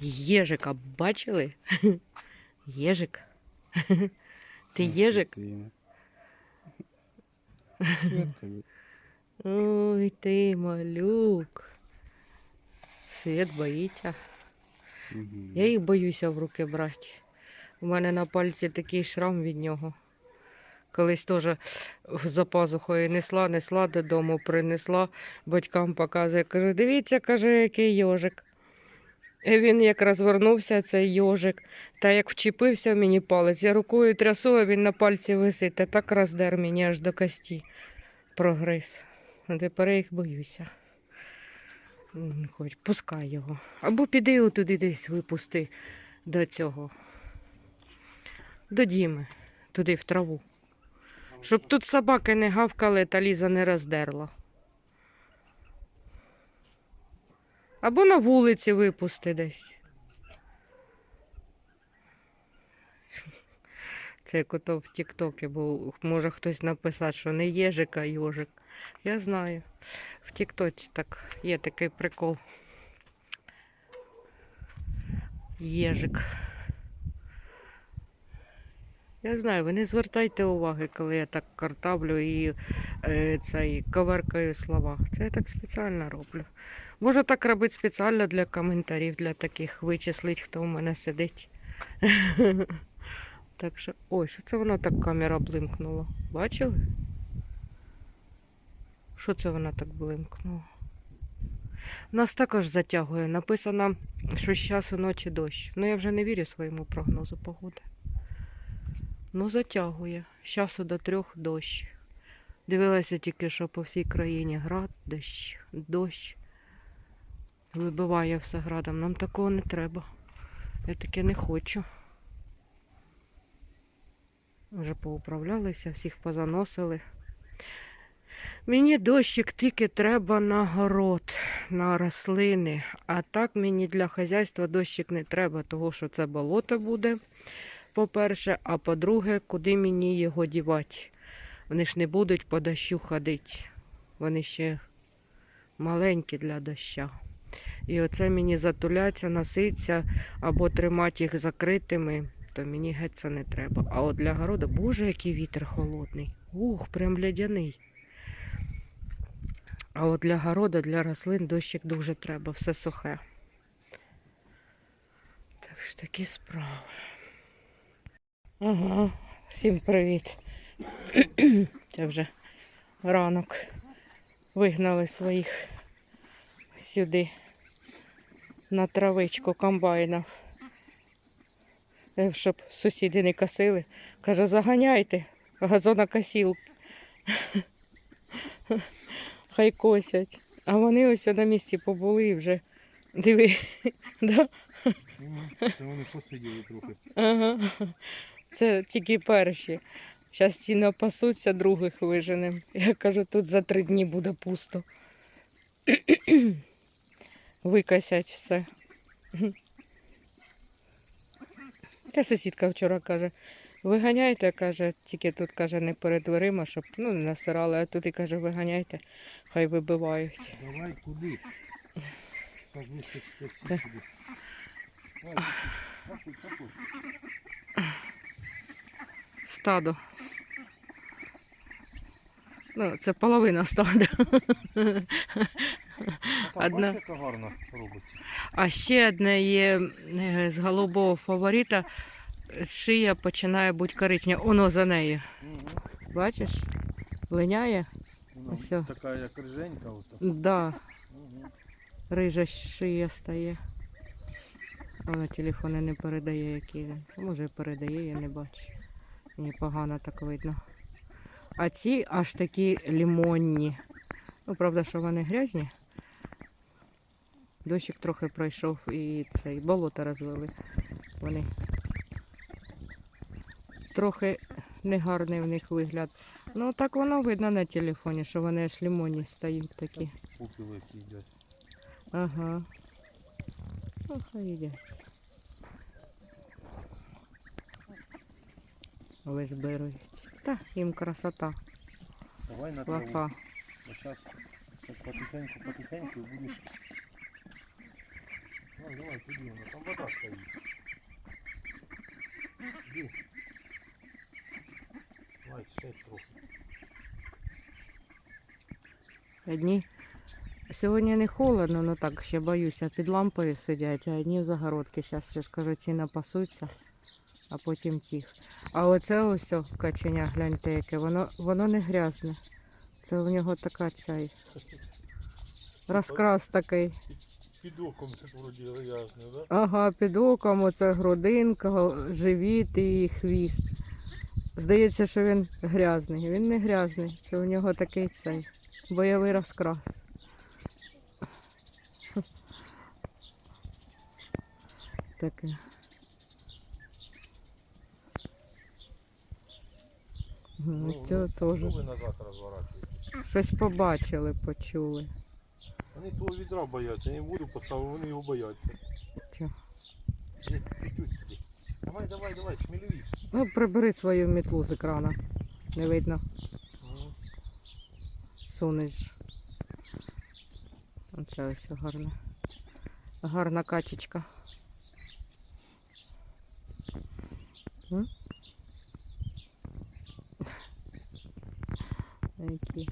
Єжика бачили? Єжик. Ти єжик? Ой, ти малюк. Світ боїться. Я їх боюся в руки брати. У мене на пальці такий шрам від нього. Колись теж за пазухою несла, несла додому, принесла, батькам показує. Кажу, дивіться, каже, який йожик. Він як розвернувся, цей йожик, та як вчепився в мені палець, я рукою трясу, а він на пальці висить, та так роздер мені аж до кості прогриз. А тепер я їх боюся. Хоч пускай його. Або піди отуди десь випусти до цього. До Діми, туди в траву. Щоб тут собаки не гавкали та ліза не роздерла. Або на вулиці випусти десь. Це як ото в Тіктокі, бо може хтось написати, що не єжик, а йожик. Я знаю. В Тіктоці так є такий прикол. Єжик. Я знаю, ви не звертайте уваги, коли я так картавлю і е, цей, коверкаю слова. Це я так спеціально роблю. Можу так робити спеціально для коментарів, для таких вичислить, хто у мене сидить. Так що, ой, що це вона так камера блимкнула? Бачили? Що це вона так блимкнула? Нас також затягує. Написано, що з часу ночі дощ. Ну я вже не вірю своєму прогнозу погоди. Ну, затягує. З часу до трьох дощ. Дивилася тільки, що по всій країні град, дощ, дощ. Вибиває все градом. Нам такого не треба. Я таке не хочу. Вже поуправлялися, всіх позаносили. Мені дощик тільки треба на город, на рослини. А так мені для хазяйства дощик не треба, того що це болото буде, по-перше, а по-друге, куди мені його дівати? Вони ж не будуть по дощу ходити. Вони ще маленькі для доща. І оце мені затуляться, носиться або тримати їх закритими, то мені геть це не треба. А от для городу, боже, який вітер холодний. Ух, прям лядяний. А от для городу, для рослин дощик дуже треба, все сухе. Так що такі справи. Ага, всім привіт. Це вже ранок. Вигнали своїх сюди на травичку комбайнів. Е, Щоб сусіди не косили. Каже, заганяйте газонокосіл. Хай косять. А вони ось на місці побули вже. Диви. да? Це вони посиділи трохи. Ага. Це тільки перші. Зараз ці напасуться, других виженем. Я кажу, тут за три дні буде пусто. Викосять все. Та сусідка вчора каже, виганяйте, каже, тільки тут каже, не перед дверима, щоб ну, не насирали, а тут і каже, виганяйте, хай вибивають. Давай куди? Так, ви ще Та. сюди. Давай, пошли, пошли. Стадо. Ну, це половина стада. А Одна- робиться. А ще одне є е, з голубого фаворита. Шия починає бути коричнева. Оно за нею. Бачиш? Линяє? Всё. Така як риженька. Ото. Да, рижа шия стає. Вона телефони не передає, які він. Може передає, я не бачу. Мені погано так видно. А ці аж такі лімонні. Ну, правда, що вони грязні. Дощик трохи пройшов і цей болото розвели. Вони трохи негарний в них вигляд. Ну так воно видно на телефоні, що вони аж лімонні стають такі. Пупілиці їдять. Ага. Ну, хай Визбирують. Та, їм красота, Давай на траву. лафа. Зараз потихеньку, потихеньку і будеш. Давай, давай. Давай, там вода стоїть. Іди. Давай, ще трохи. Одні сьогодні не холодно, ну так ще боюся, під лампою сидять, а одні в загородки. Зараз я скажу, ці напасуться, а потім тих. А оце ось каченя, гляньте, яке, воно, воно не грязне. Це у нього така цей розкрас такий. Під оком тут вроді грязне, да? Ага, під оком оце грудинка, живіт і хвіст. Здається, що він грязний. Він не грязний. Це у нього такий цей бойовий розкрас. Таке. Ну, це теж. Що ви назад розворачуєте? Щось побачили, почули. Вони того відра бояться, я їм воду поставив, вони його бояться. Іди. Давай, давай, давай, сміливіше. Ну, прибери свою мітлу з екрана. Не видно. Мгм. Сунеш. Оце ось гарна. Гарна качечка. М? Які.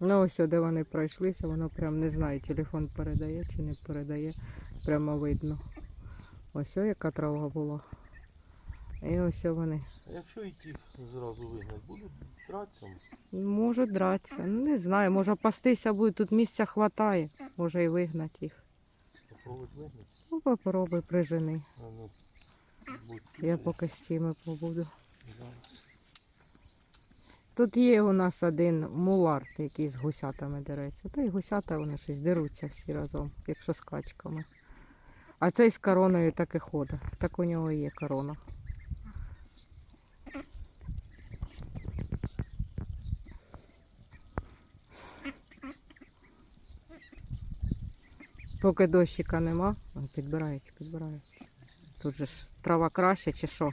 Ну ось де вони пройшлися, воно прям не знаю, телефон передає чи не передає. Прямо видно. Ось о, яка трава була. І ось вони. Якщо їх зразу вигнати, будуть дратися? Може дратися. Ну, не знаю, може пастися буде, тут місця хватає. Може і вигнати їх. Попробують вигнати? Ну, попробуй прижени. А ну, Я поки з цими побуду. Тут є у нас один мулард, який з гусятами дереться. Та й гусята вони щось деруться всі разом, якщо з качками. А цей з короною так і ходить. Так у нього є корона. Поки дощика нема, підбирається, підбирається. Тут же ж трава краще чи що?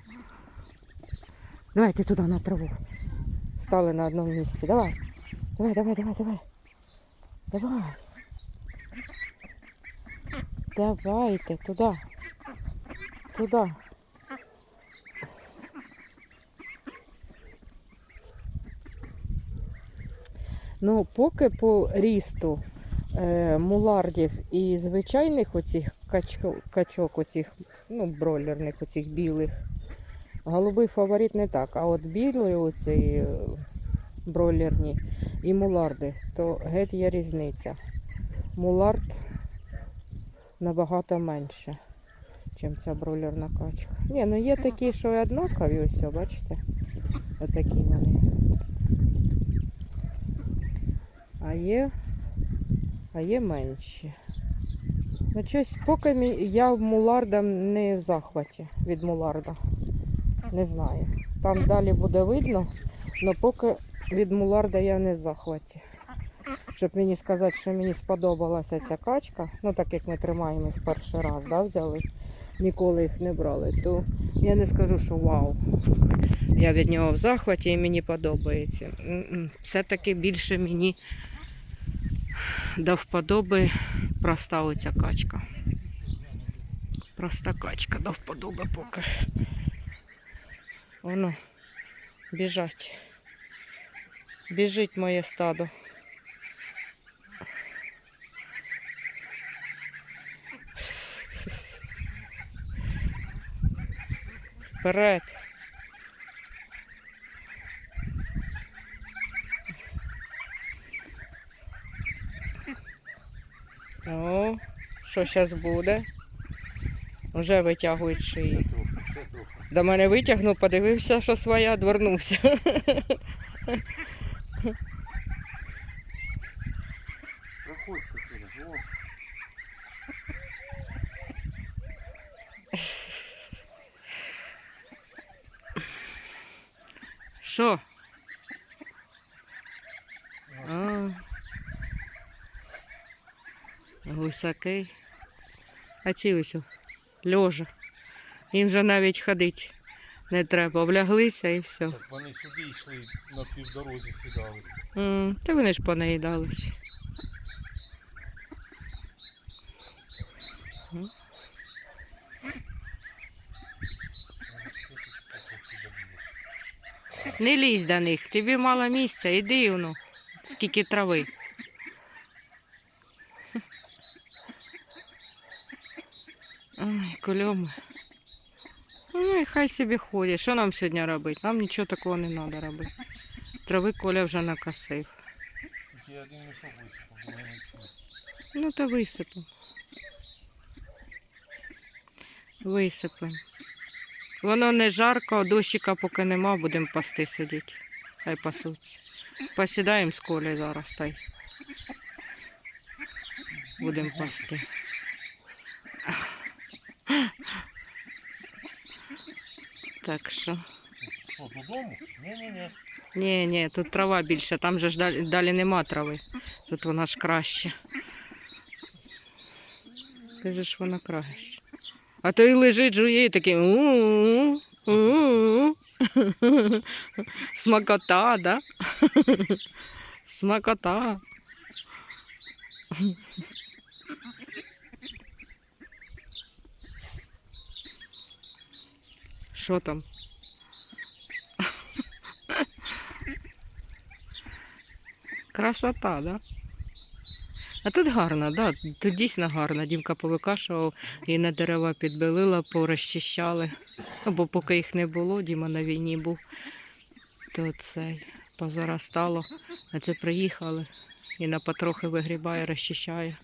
Давайте туди на траву. Стали на одному місці. Давай. Давай, давай, давай, давай. Давай. Давайте туди. Туди. Ну, поки по рісту е, мулардів і звичайних оцих качок, качок, оцих, ну, бройлерних, оцих білих, голубий фаворит не так. А от білий оці е, бройлерні і муларди, то геть є різниця. Мулард набагато менше, ніж ця бройлерна качка. Ні, ну є такі, що і однакові, ось, бачите? Отакі вони. А є, а є менші. Щось, поки я муларда не в захваті від муларда. Не знаю. Там далі буде видно, але поки від муларда я не в захваті. Щоб мені сказати, що мені сподобалася ця качка, ну так як ми тримаємо їх перший раз, да, взяли, ніколи їх не брали, то я не скажу, що вау. Я від нього в захваті і мені подобається. Все-таки більше мені до вподоби проста оця качка. Проста качка до вподоби поки. Воно біжать. Біжить моє стадо. Вперед. О, що зараз буде? Вже витягують шиї. До мене витягнув, подивився, що своя, двернувся. Що? А. Гусаки. А ці ось льожа. Їм вже навіть ходить Не треба, вляглися і все. Так вони сюди йшли на півдорозі сідали. М, Та вони ж понаїдались. Не лізь до них, тобі мало місця, іди воно, скільки трави. Ой, кульоми. Ну і хай собі ходять. Що нам сьогодні робити? Нам нічого такого не треба робити. Трави Коля вже накосив. Тільки один мішок висипав. Ну то висипемо. Висипемо. Воно не жарко, дощика поки нема, будемо пасти сидіти. Хай пасуться. Посідаємо з колі зараз та й будемо пасти. Так що. Що, додому? Ні-ні-ні. Ні, ні, тут трава більше, там же ж далі, далі нема трави. Тут вона ж краще. Каже ж вона краще. А то й лежить, жує і такий. «У-у-у, у-у-у». Смакота, да? Смакота. Що там? Красота, да? А тут гарно, да? Тут дійсно гарно. Дімка повикашував і на дерева підбелила, порозчищали. Бо поки їх не було, Діма на війні був, то цей позаростало. А це приїхали і на потрохи вигрібає, розчищає.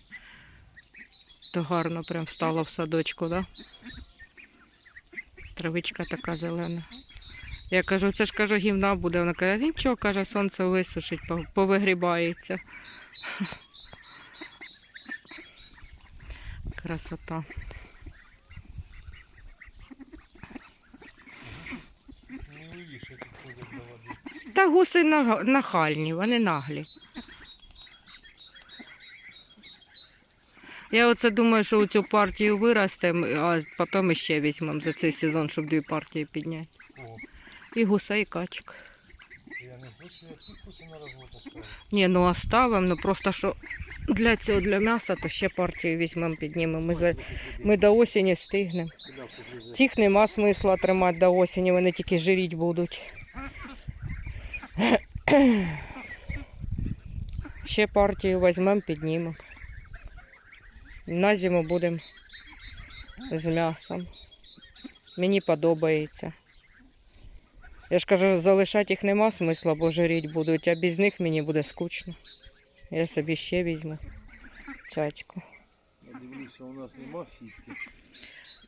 То гарно прям стало в садочку, да? Травичка така зелена. Я кажу, це ж кажу, гімна буде. Вона каже, нічого, каже, сонце висушить, повигрібається. Красота. Води. Та гуси нахальні, вони наглі. Я оце думаю, що у цю партію виростемо, а потім ще візьмемо за цей сезон, щоб дві партії підняти. О, І гуса, і качок. я не хочу, я тут хочу на розвод оставити. Ні, ну оставимо, ну просто що для цього для м'яса, то ще партію візьмемо, піднімемо. Ми, за, ми до осені стигнемо. Цих нема смисла тримати до осені, вони тільки жиріть будуть. Ще партію візьмемо, піднімемо. На зиму будемо з м'ясом. Мені подобається. Я ж кажу, залишати їх нема смисла, бо жиріть будуть, а без них мені буде скучно. Я собі ще візьму цяцьку. Я дивлюся, у нас нема сітки.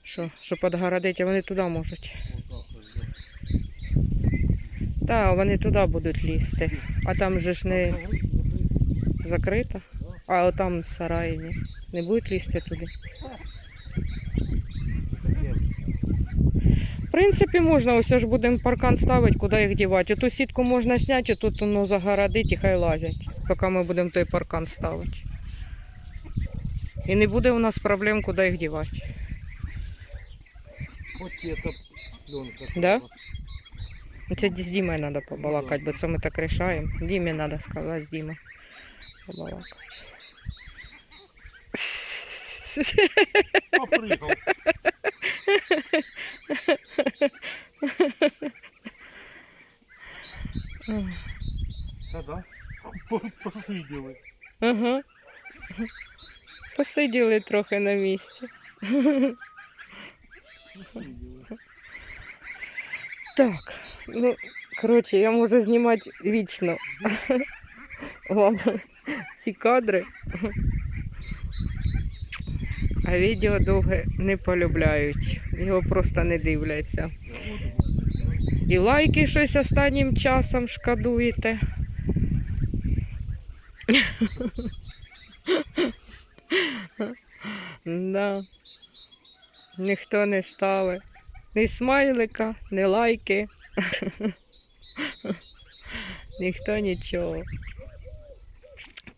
Що, що підгородити, а вони туди можуть. Так, вони туди будуть лізти. А там же ж не закрито. А отам сараї. Не будуть лізти туди. В принципі, можна, ось ж будемо паркан ставити, куди їх дівати. Ту сітку можна зняти, тут воно загородить і хай лазять, поки ми будемо той паркан ставити. І не буде у нас проблем, куди їх дівати. Хоч є та пленка. Да? Це з Дімою треба побалакати, бо це ми так рішаємо. Дімі треба сказати з Дімою. Побалакати. Попригав. Та да. Посиділи. Ага. Посиділи трохи на місці. Посиділи. Так, ну, коротше, я можу знімати вічно вам ці кадри. А відео довге не полюбляють. Його просто не дивляться. І лайки щось останнім часом шкодуєте. Да. Ніхто не ставить. Ні смайлика, ні лайки. Ніхто нічого.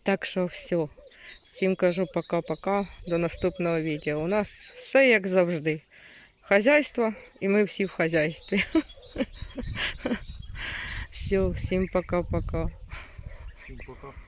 Так що все. Всім кажу пока-пока. До наступного відео. У нас все як завжди. Хазяйство, і ми всі в хазяйстві. Все, всім пока-пока. Всім пока.